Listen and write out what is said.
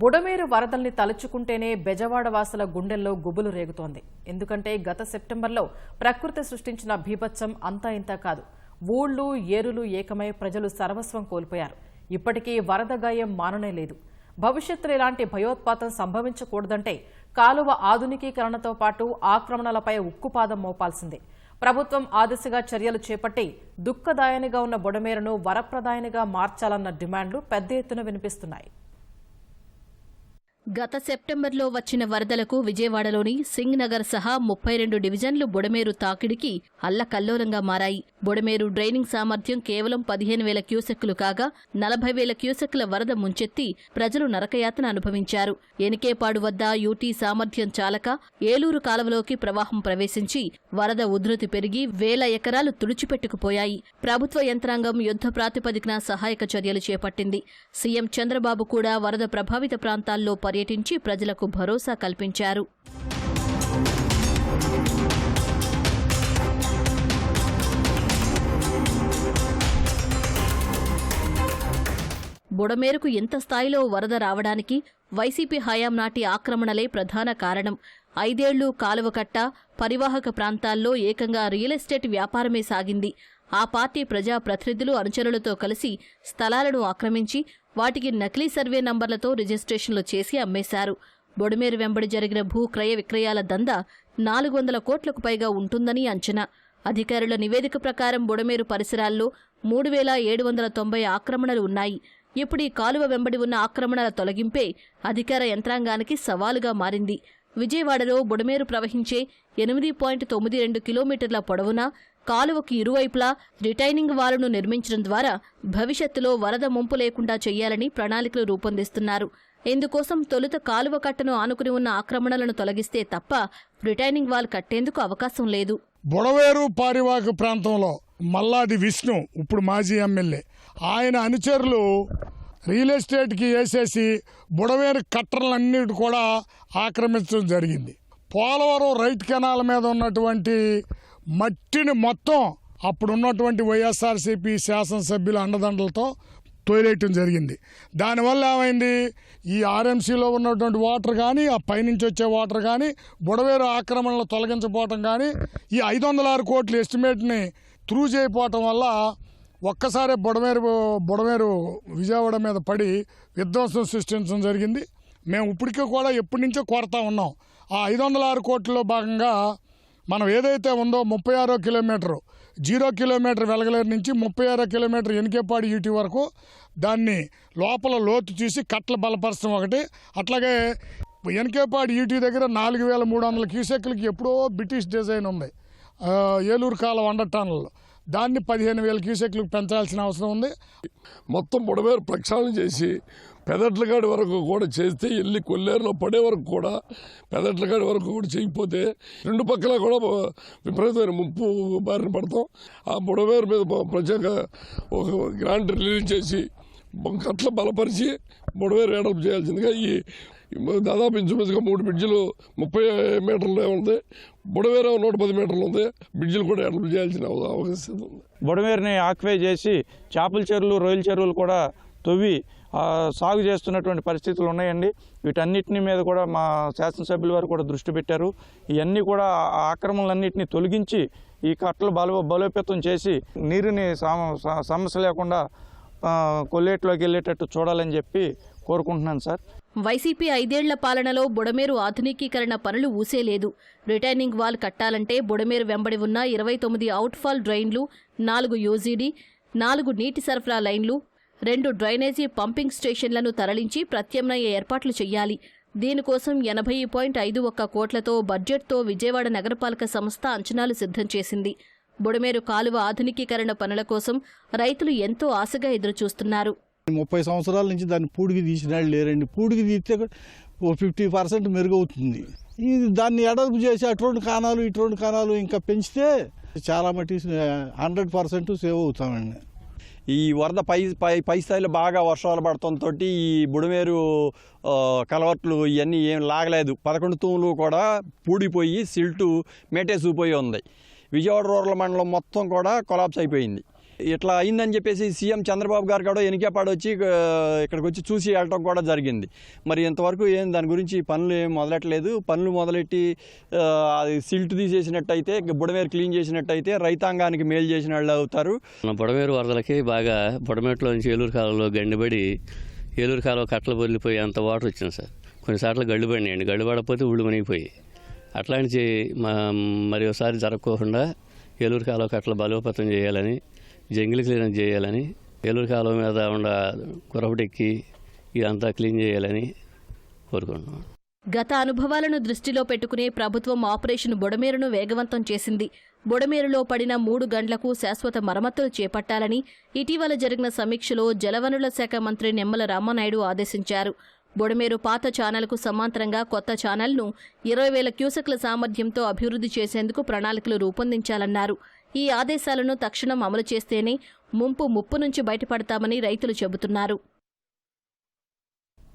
బుడమేరు వరదల్ని తలుచుకుంటేనే బెజవాడ వాసుల గుండెల్లో గుబులు రేగుతోంది. ఎందుకంటే గత సెప్టెంబర్లో ప్రకృతి సృష్టించిన భీభత్సం అంతా ఇంత కాదు. ఊళ్ళు ఏరులు ఏకమై ప్రజలు సర్వస్వం కోల్పోయారు. ఇప్పటికీ వరద గాయం మాననే లేదు. భవిష్యత్తులో ఇలాంటి భయోత్పాతం సంభవించకూడదంటే కాలువ ఆధునికీకరణతో పాటు ఆక్రమణలపై ఉక్కుపాదం మోపాల్సిందే. ప్రభుత్వం ఆ దిశగా చర్యలు చేపట్టి దుఃఖదాయనిగా ఉన్న బుడమేరును వరప్రదాయనిగా మార్చాలన్న డిమాండ్లు పెద్ద ఎత్తున వినిపిస్తున్నాయి. గత సెప్టెంబర్లో వచ్చిన వరదలకు విజయవాడలోని సింగ్ నగర్ సహా ముప్పై రెండు డివిజన్లు బుడమేరు తాకిడికి అల్లకల్లోలంగా మారాయి. బుడమేరు డ్రైనింగ్ సామర్థ్యం కేవలం పదిహేను వేల క్యూసెక్కులు కాగా నలభై వేల క్యూసెక్కుల వరద ముంచెత్తి ప్రజలు నరకయాతన అనుభవించారు. ఎనికేపాడు వద్ద యూటీ సామర్థ్యం చాలక ఏలూరు కాలువలోకి ప్రవాహం ప్రవేశించి వరద ఉధృతి పెరిగి వేల ఎకరాలు తుడిచిపెట్టుకుపోయాయి. ప్రభుత్వ యంత్రాంగం యుద్ధ ప్రాతిపదికన సహాయక చర్యలు చేపట్టింది. సీఎం చంద్రబాబు కూడా వరద ప్రభావిత ప్రాంతాల్లో పర్యటించి ప్రజలకు భరోసా కల్పించారు. బుడమేరుకు ఇంత స్థాయిలో వరద రావడానికి వైసీపీ హయాం నాటి ఆక్రమణలే ప్రధాన కారణం. ఐదేళ్ళు కాలువకట్ట పరివాహక ప్రాంతాల్లో ఏకంగా రియల్ ఎస్టేట్ వ్యాపారమే సాగింది. ఆ పార్టీ ప్రజా ప్రతినిధులు అనుచరులతో కలిసి స్థలాలను ఆక్రమించి వాటికి నకిలీ సర్వే నంబర్లతో రిజిస్ట్రేషన్లు చేసి అమ్మేశారు. బొడమేరు వెంబడి జరిగిన భూ క్రయ విక్రయాల దందా నాలుగు వందల కోట్లకు పైగా ఉంటుందని అంచనా. అధికారుల నివేదిక ప్రకారం బుడమేరు పరిసరాల్లో మూడు వేల ఏడు వందల తొంభై ఆక్రమణలు ఉన్నాయి. ఇప్పుడు ఈ కాలువ వెంబడి ఉన్న ఆక్రమణల తొలగింపే అధికార యంత్రాంగానికి సవాలుగా మారింది. విజయవాడలో బుడమేరు ప్రవహించే ఎనిమిది పాయింట్ తొమ్మిది రెండు కిలోమీటర్ల పొడవున కాలువకు ఇరువైపులా రిటైనింగ్ వాలును నిర్మించడం ద్వారా భవిష్యత్తులో వరద ముంపు లేకుండా చేయాలని ప్రణాళికలు రూపొందిస్తున్నారు. ఇందుకోసం తొలుత కాలువ కట్టను ఆనుకుని ఉన్న ఆక్రమణలను తొలగిస్తే తప్ప రిటైనింగ్ వాల్ కట్టేందుకు అవకాశం లేదు. బుడవేరు పారివాహక ప్రాంతంలో మల్లాది విష్ణు ఇప్పుడు మాజీ ఎమ్మెల్యే ఆయన అనుచరులు రియల్ ఎస్టేట్కి వేసేసి బుడవేరు కట్టలన్నిటి కూడా ఆక్రమించడం జరిగింది. పోలవరం రైట్ కెనాల్ మీద ఉన్నటువంటి మట్టిని మొత్తం అప్పుడు ఉన్నటువంటి వైఎస్ఆర్సీపీ శాసనసభ్యుల అండదండలతో తొలేయటం జరిగింది. దానివల్ల ఏమైంది? ఈ ఆర్ఎంసీలో ఉన్నటువంటి వాటర్ కానీ ఆ పైనుంచి వచ్చే వాటర్ కానీ బుడవేరు ఆక్రమణలు తొలగించపోవటం కానీ ఈ ఐదు వందల ఆరు కోట్ల ఎస్టిమేట్ని త్రూ చేయకపోవటం వల్ల ఒక్కసారే బుడమేరు బుడమేరు విజయవాడ మీద పడి విధ్వంసం సృష్టించడం జరిగింది. మేము ఇప్పటికీ కూడా ఎప్పటి నుంచో కోరుతా ఉన్నాం. ఆ ఐదు వందల ఆరు కోట్లలో భాగంగా మనం ఏదైతే ఉందో ముప్పై ఆరో కిలోమీటరు జీరో కిలోమీటర్ వెలగలేరు నుంచి ముప్పై ఆరో కిలోమీటర్ ఎనికేపాడు యూటీ వరకు దాన్ని లోపల లోతు చూసి కట్టలు బలపరచడం ఒకటి. అట్లాగే ఎనికేపాడు ఈటీ దగ్గర నాలుగు వేల మూడు వందల క్యూసెక్లకి ఎప్పుడో బ్రిటిష్ డిజైన్ ఉంది. ఏలూరు కాలం వంద టన్నులు దాన్ని పదిహేను వేల క్యూసెక్లు పెంచాల్సిన అవసరం ఉంది. మొత్తం బుడమేరు ప్రక్షాళన చేసి పెదట్లగాడి వరకు కూడా చేస్తే వెళ్ళి కొల్లేరులో పడే వరకు కూడా పెదట్లగాడి వరకు కూడా చేయకపోతే రెండు పక్కల కూడా విపరీతమైన ముప్పు బారిన పడతాం. ఆ బుడమేరు మీద ప్రత్యేక ఒక గ్రాంట్ రిలీజ్ చేసి కట్ల బలపరిచి బుడమేరు ఏడల్పు చేయాల్సిందిగా ఈ దాదాపు ఇంచుమించుగా మూడు బ్రిడ్జిలు ముప్పై మీటర్లు ఉంది. బుడవేరు నూట పది మీటర్లు ఉంది. బ్రిడ్జిలు కూడా ఏడల్పు చేయాల్సిన అవకాశం ఉంది. బుడమేరుని ఆక్వే చేసి చేపల చెరువులు రొయ్యల చెరువులు కూడా తవ్వి సాగు చేస్తున్నటువంటి పరిస్థితులు ఉన్నాయండి. వీటన్నిటిని మీద కూడా మా శాసనసభ్యుల వారు కూడా దృష్టి పెట్టారు. ఇవన్నీ కూడా ఆక్రమణలన్నింటినీ తొలగించి ఈ కట్టలు బల బలోపేతం చేసి నీరుని సమ- స- సమస్య లేకుండా కొల్లేట్లోకి వెళ్ళేటట్టు చూడాలని చెప్పి కోరుకుంటున్నాను సార్. వైసీపీ ఐదేళ్ళ పాలనలో బుడమేరు ఆధునికీకరణ పనులు ఊసేలేదు. రిటైనింగ్ వాల్ కట్టాలంటే బుడమేరు వెంబడి ఉన్న ఇరవై తొమ్మిది అవుట్ఫాల్ డ్రైన్లు నాలుగు యూజీడీ నాలుగు నీటి సరఫరా లైన్లు రెండు డ్రైనేజీ పంపింగ్ స్టేషన్లను తరలించి ప్రత్యామ్నాయ ఏర్పాట్లు చేయాలి దీనికోసం ఎనభై పాయింట్ ఐదు ఒక్క కోట్లతో బడ్జెట్తో విజయవాడ నగరపాలక సంస్థ అంచనాలు సిద్ధం చేసింది. బుడమేరు కాలువ ఆధునికీకరణ పనుల కోసం రైతులు ఎంతో ఆశగా ఎదురుచూస్తున్నారు. ముప్పై సంవత్సరాల నుంచి దాన్ని పూడికి తీసిన వాళ్ళు లేరండి. పూడికి తీస్తే ఓ ఫిఫ్టీ పర్సెంట్ మెరుగవుతుంది. ఇది దాన్ని ఎడల్పు చేసి అటువంటి కాణాలు ఇటువంటి కాణాలు ఇంకా పెంచితే చాలా మట్టి హండ్రెడ్ పర్సెంట్ సేవ్ అవుతామండి. ఈ వరద పై పై పై స్థాయిలో బాగా వర్షాలు పడటంతో ఈ బుడమేరు కలవట్లు ఇవన్నీ ఏం లాగలేదు. పదకొండు తూములు కూడా పూడిపోయి సిల్టు మేటేసిపోయి ఉంది. విజయవాడ రూరల్ మండలం మొత్తం కూడా కొలాప్స్ అయిపోయింది. ఇట్లా అయిందని చెప్పేసి సీఎం చంద్రబాబు గారు కూడా ఎనికేపాడు వచ్చి ఇక్కడికి వచ్చి చూసి వెళ్ళటం కూడా జరిగింది. మరి ఇంతవరకు ఏం దాని గురించి పనులు ఏం మొదలెట్టలేదు. పనులు మొదలెట్టి అది సిల్ట్ తీసేసినట్టయితే బుడమేరు క్లీన్ చేసినట్టయితే రైతాంగానికి మేలు చేసిన వాళ్ళు అవుతారు. బుడమేరు వరదలకి బాగా బుడమేట్లో నుంచి ఏలూరు కాలంలో గండిబడి ఏలూరు కాలువ కట్టలు బొల్లిపోయి అంత వాటర్ వచ్చింది సార్. కొన్నిసార్లు గళ్ళు పడినాయండి. గళ్ళు పడకపోతే ఊళ్ళు మునిగిపోయి అట్లాంటి మరి ఒకసారి జరగకోకుండా ఏలూరు కాలువ కట్టలు బలోపేతం చేయాలని జంగిల్ క్లీనప్ చేయాలని ఏలూరు కాలువ మీద ఉన్న గురపటెక్కి ఇదంతా క్లీన్ చేయాలని కోరుకుంటున్నాం. గత అనుభవాలను దృష్టిలో పెట్టుకునే ప్రభుత్వం ఆపరేషన్ బుడమేరును వేగవంతం చేసింది. బుడమేరులో పడిన మూడు గంటలకు శాశ్వత మరమ్మతులు చేపట్టాలని ఇటీవల జరిగిన సమీక్షలో జలవనరుల శాఖ మంత్రి నిమ్మల రామానాయుడు ఆదేశించారు. బుడమేరు పాత ఛానల్కు సమాంతరంగా కొత్త ఛానల్ను ఇరవై వేల క్యూసెక్ల సామర్థ్యంతో అభివృద్ధి చేసేందుకు ప్రణాళికలు రూపొందించాలన్నారు. ఈ ఆదేశాలను తక్షణం అమలు చేస్తేనే ముంపు ముప్పు నుంచి బయటపడతామని రైతులు చెబుతున్నారు.